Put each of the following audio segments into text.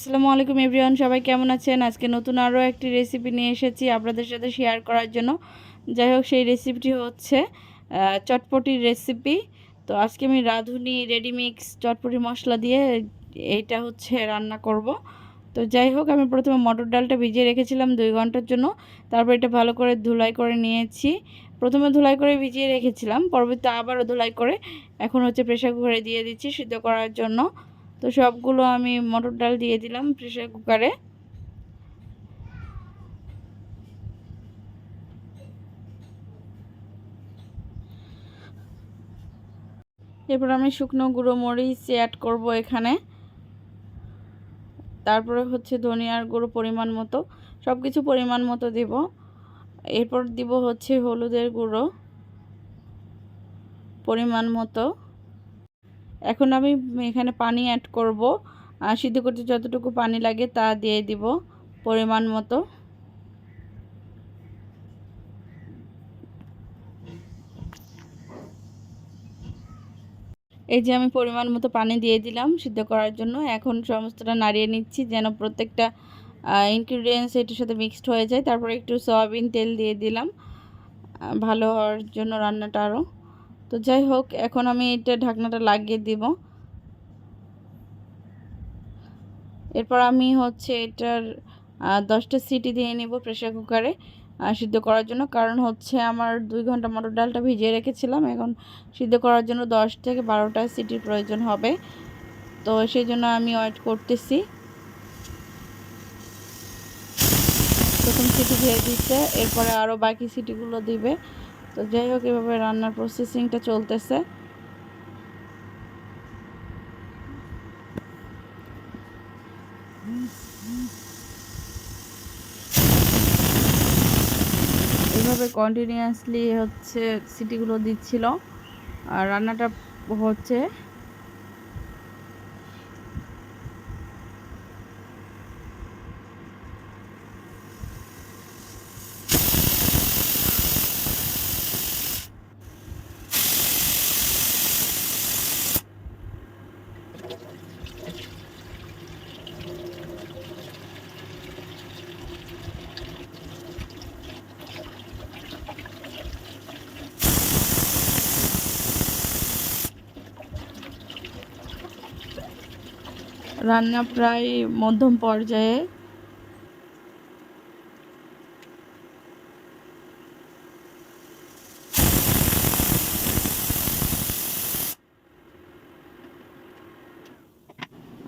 আসসালামু আলাইকুম এভরিওয়ান, সবাই কেমন আছেন? আজকে নতুন আরও একটি রেসিপি নিয়ে এসেছি আপনাদের সাথে শেয়ার করার জন্য। যাই হোক, সেই রেসিপিটি হচ্ছে চটপটির রেসিপি তো আজকে আমি রাঁধুনি রেডিমিক্স চটপটি মশলা দিয়ে এইটা হচ্ছে রান্না করব। তো যাই হোক, আমি প্রথমে মটর ডালটা ভিজিয়ে রেখেছিলাম দুই ঘণ্টার জন্য। তারপর এটা ভালো করে ধুলাই করে নিয়েছি। প্রথমে ধুলাই করে ভিজিয়ে রেখেছিলাম, পরবর্তীতে আবারও ধুলাই করে এখন হচ্ছে প্রেশার কুকারে দিয়ে দিচ্ছি সিদ্ধ করার জন্য। তো সবগুলো আমি মটর ডাল দিয়ে দিলাম প্রেশার কুকারে। এরপর আমি শুকনো গুঁড়ো মরিচ অ্যাড করব এখানে। তারপরে হচ্ছে ধনিয়ার গুঁড়ো পরিমাণ মতো সব কিছু পরিমাণ মতো দেব। এরপর দিব হচ্ছে হলুদের গুঁড়ো পরিমাণ মতো। এখন আমি এখানে পানি অ্যাড করব। সিদ্ধ করতে যতটুকু পানি লাগে তা দিয়ে দিব পরিমাণ মতো। এই যে আমি পরিমাণ মতো পানি দিয়ে দিলাম সিদ্ধ করার জন্য। এখন সমস্তটা নাড়িয়ে নিচ্ছি যেন প্রত্যেকটা ইনগ্রিডিয়েন্টস এটির সাথে মিক্সড হয়ে যায়। তারপর একটু সয়াবিন তেল দিয়ে দিলাম ভালো হওয়ার জন্য রান্নাটা আরও তো যাই হোক, এখন আমি এটা ঢাকনাটা লাগিয়ে দিব। এরপর আমি হচ্ছে এটার দশটা সিটি দিয়ে নেব প্রেশার কুকারে সিদ্ধ করার জন্য। কারণ হচ্ছে আমার দুই ঘণ্টা মটর ডালটা ভিজিয়ে রেখেছিলাম। এখন সিদ্ধ করার জন্য দশ থেকে বারোটা সিটির প্রয়োজন হবে। তো সেই জন্য আমি ওয়েট করতেছি। প্রথম সিটি দিয়ে দিচ্ছে এরপরে আরও বাকি সিটিগুলো দিবে। তো যাই হোক, এভাবে রান্নার প্রসেসিংটা চলতেছে। এভাবে কন্টিনিউয়াসলি হচ্ছে সিটিগুলো দিচ্ছিল। আর রান্নাটা হচ্ছে রান্না প্রায় মধ্যম পর্যায়ে।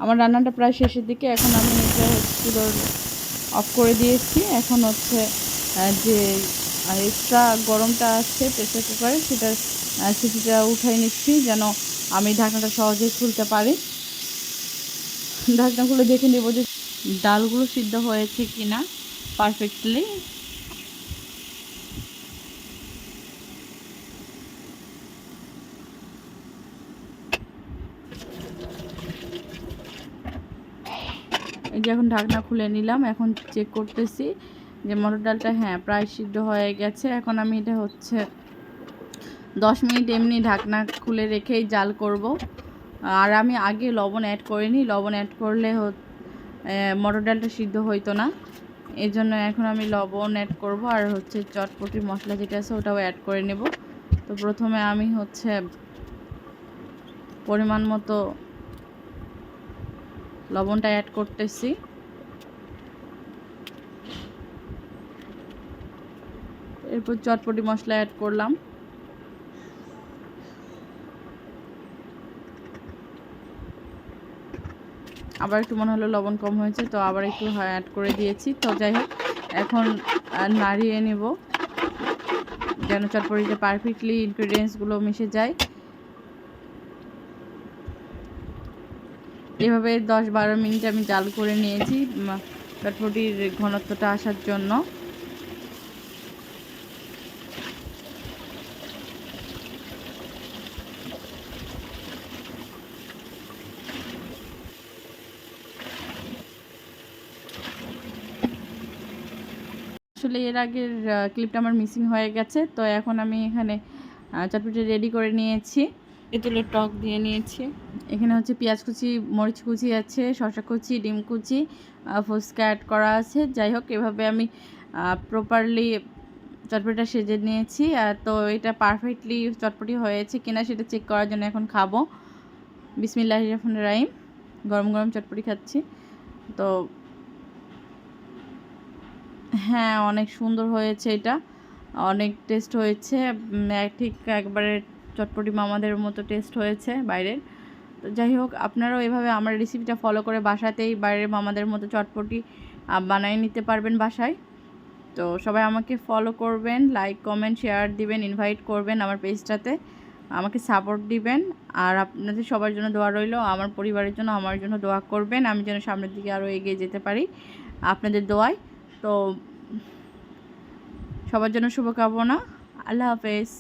আমার রান্নাটা প্রায় শেষের দিকে, এখন আমি এটা চুলোর অফ করে দিয়েছি। এখন হচ্ছে যে এক্সট্রা গরমটা আছে প্রেসার কুকারে সেটা সিটিটা উঠাই নিচ্ছি যেন আমি ঢাকনাটা সহজেই খুলতে পারি। ঢাকনা খুলে দেখে নেব যে ডালগুলো সিদ্ধ হয়েছে কি না পারফেক্টলি এই যে এখন ঢাকনা খুলে নিলাম, এখন চেক করতেছি যে মটর ডালটা হ্যাঁ প্রায় সিদ্ধ হয়ে গেছে। এখন আমি এটা হচ্ছে দশ মিনিট এমনি ঢাকনা খুলে রেখেই জাল করব। আর আমি আগে লবণ অ্যাড করিনি। লবণ অ্যাড করলে মটর ডালটা সিদ্ধ হইতো না। এই জন্য এখন আমি লবণ অ্যাড করব। আর হচ্ছে চটপটি মশলা যেটা আছে ওটাও অ্যাড করে নেব। তো প্রথমে আমি হচ্ছে পরিমাণ মতো লবণটা অ্যাড করতেছি। এরপর চটপটি মশলা অ্যাড করলাম। আবার একটু মনে হলো লবণ কম হয়েছে, তো আবার একটু অ্যাড করে দিয়েছি। তো যাই হোক, এখন নাড়িয়ে নেব, যেন চটপটিতে পারফেক্টলি ইনগ্রিডিয়েন্টসগুলো মিশে যায়। এভাবে দশ বারো মিনিট আমি জাল করে নিয়েছি চটপটির ঘনত্বটা আসার জন্য। আসলে এর আগের ক্লিপটা আমার মিসিং হয়ে গেছে। তো এখন আমি এখানে চটপটি রেডি করে নিয়েছি। তেঁতুলের টক দিয়ে নিয়েছি। এখানে হচ্ছে পেঁয়াজ কুচি মরিচ কুচি আছে শসা কুচি ডিম কুচি ফুচকা অ্যাড করা আছে। যাই হোক এভাবে আমি প্রপারলি চটপটিটা সেজে নিয়েছি। আর তো এটা পারফেক্টলি চটপটি হয়েছে কিনা সেটা চেক করার জন্য এখন খাব। বিসমিল্লাহ রহমান রাহিম। গরম গরম চটপটি খাচ্ছি। তো হ্যাঁ অনেক সুন্দর হয়েছে এটা। অনেক টেস্ট হয়েছে। ঠিক একবারে চটপটি মামাদের মতো টেস্ট হয়েছে বাইরের। তো যাই হোক, আপনারাও এভাবে আমার রেসিপিটা ফলো করে বাসাতেই বাইরের মামাদের মতো চটপটি বানিয়ে নিতে পারবেন বাসায়। তো সবাই আমাকে ফলো করবেন লাইক কমেন্ট শেয়ার দিবেন ইনভাইট করবেন আমার পেজটাতে আমাকে সাপোর্ট দিবেন। আর আপনাদের সবার জন্য দোয়া রইল, আমার পরিবারের জন্য, আমার জন্য দোয়া করবেন। আমি যেন সামনের দিকে আরও এগিয়ে যেতে পারি। আপনাদের দোয়ায় তো সবার জন্য শুভকামনা। আল্লাহ হাফেজ।